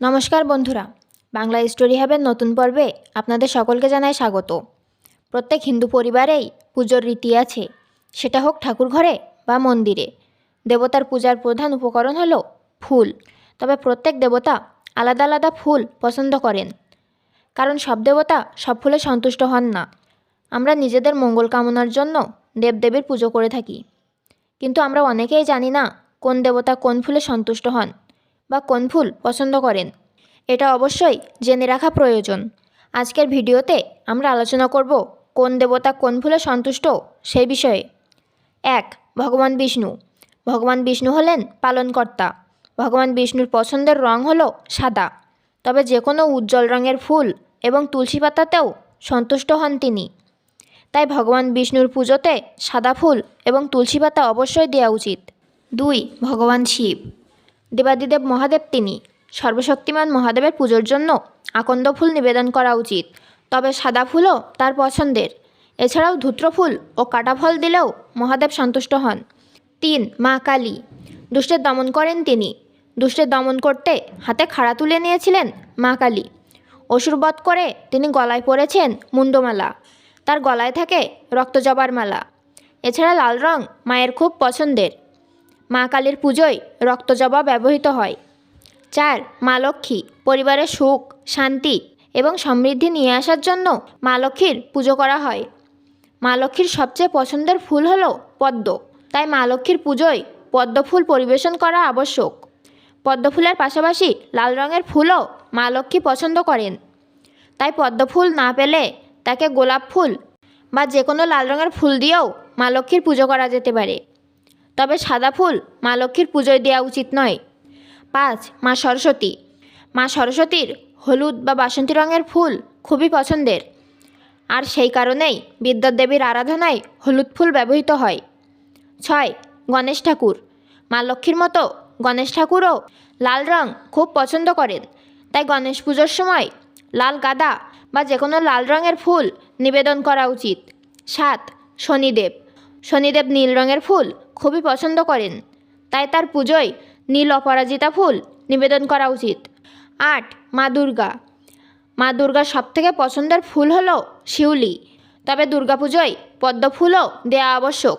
নমস্কার বন্ধুরা, বাংলা স্টোরি হাবের নতুন পর্বে আপনাদের সকলকে জানাই স্বাগত। প্রত্যেক হিন্দু পরিবারেই পুজোর রীতি আছে, সেটা হোক ঠাকুর ঘরে বা মন্দিরে। দেবতার পূজার প্রধান উপকরণ হলো ফুল, তবে প্রত্যেক দেবতা আলাদা আলাদা ফুল পছন্দ করেন। কারণ সব দেবতা সব ফুলে সন্তুষ্ট হন না। আমরা নিজেদের মঙ্গল কামনার জন্য দেবদেবীর পুজো করে থাকি। কিন্তু আমরা অনেকেই জানি না কোন দেবতা কোন ফুলে সন্তুষ্ট হন। বা কোন ফুল পছন্দ করেন, এটা অবশ্যই জেনে রাখা প্রয়োজন। আজকের ভিডিওতে আমরা আলোচনা করব কোন দেবতা কোন ফুলে সন্তুষ্ট সেই বিষয়ে। এক, ভগবান বিষ্ণু। ভগবান বিষ্ণু হলেন পালনকর্তা। ভগবান বিষ্ণুর পছন্দের রং হলো সাদা। তবে যে কোনো উজ্জ্বল রঙের ফুল এবং তুলসী পাতাতেও সন্তুষ্ট হন তিনি। তাই ভগবান বিষ্ণুর পুজোতে সাদা ফুল এবং তুলসী পাতা অবশ্যই দেওয়া উচিত। দুই, ভগবান শিব। দেবাদিদেব মহাদেব তিনি। সর্বশক্তিমান মহাদেবের পুজোর জন্য আকন্দ ফুল নিবেদন করা উচিত। তবে সাদা ফুলও তার পছন্দের। এছাড়াও ধূত্র ফুল ও কাটা ফল দিলেও মহাদেব সন্তুষ্ট হন। তিন, মা কালী। দুষ্টের দমন করেন তিনি। দুষ্টের দমন করতে হাতে খাড়া তুলে নিয়েছিলেন মা কালী। অসুরবধ করে তিনি গলায় পরেছেন মুন্ডমালা তার গলায় থাকে রক্তজবার মালা। এছাড়া লাল রং মায়ের খুব পছন্দের। মা কালীর পুজোয় রক্তজবা ব্যবহৃত হয়। চার, মা লক্ষ্মী পরিবারের সুখ, শান্তি এবং সমৃদ্ধি নিয়ে আসার জন্য মা লক্ষ্মীর পুজো করা হয়। মা লক্ষ্মীর সবচেয়ে পছন্দের ফুল হলো পদ্ম। তাই মা লক্ষ্মীর পুজোয় পদ্ম ফুল পরিবেশন করা আবশ্যক। পদ্ম ফুলের পাশাপাশি লাল রঙের ফুলও মা লক্ষ্মী পছন্দ করেন। তাই পদ্ম ফুল না পেলে তাকে গোলাপ ফুল বা যে কোনো লাল রঙের ফুল দিয়েও মা লক্ষ্মীর পুজো করা যেতে পারে। তবে সাদা ফুল মা লক্ষ্মীর পুজোয় দেওয়া উচিত নয়। পাঁচ, মা সরস্বতী। মা সরস্বতীর হলুদ বা বাসন্তী রঙের ফুল খুবই পছন্দের। আর সেই কারণেই বিদ্যার দেবীর আরাধনায় হলুদ ফুল ব্যবহৃত হয়। ছয়, গণেশ ঠাকুর। মা লক্ষ্মীর মতো গণেশ ঠাকুরও লাল রং খুব পছন্দ করেন। তাই গণেশ পুজোর সময় লাল গাদা বা যে কোনো লাল রঙের ফুল নিবেদন করা উচিত। সাত, শনিদেব। শনিদেব নীল রঙের ফুল খুবই পছন্দ করেন। তাই তার পুজোয় নীল অপরাজিতা ফুল নিবেদন করা উচিত। আট, মা দুর্গা। মা দুর্গার সবথেকে পছন্দের ফুল হলো শিউলি। তবে দুর্গাপুজোয় পদ্ম ফুলও দেওয়া আবশ্যক।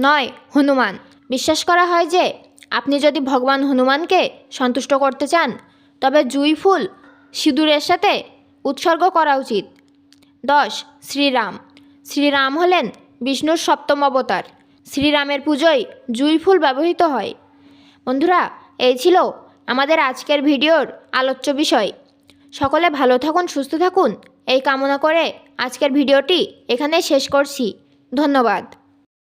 নয়, হনুমান। বিশ্বাস করা হয় যে, আপনি যদি ভগবান হনুমানকে সন্তুষ্ট করতে চান, তবে জুঁই ফুল সিঁদুরের সাথে উৎসর্গ করা উচিত। দশ, শ্রীরাম। শ্রীরাম হলেন বিষ্ণুর সপ্তম অবতার। শ্রীরামের পুজোয় জুঁই ফুল ব্যবহৃত হয়। বন্ধুরা, এই ছিল আমাদের আজকের ভিডিওর আলোচ্য বিষয়। সকলে ভালো থাকুন, সুস্থ থাকুন। এই কামনা করে আজকের ভিডিওটি এখানে শেষ করছি। ধন্যবাদ।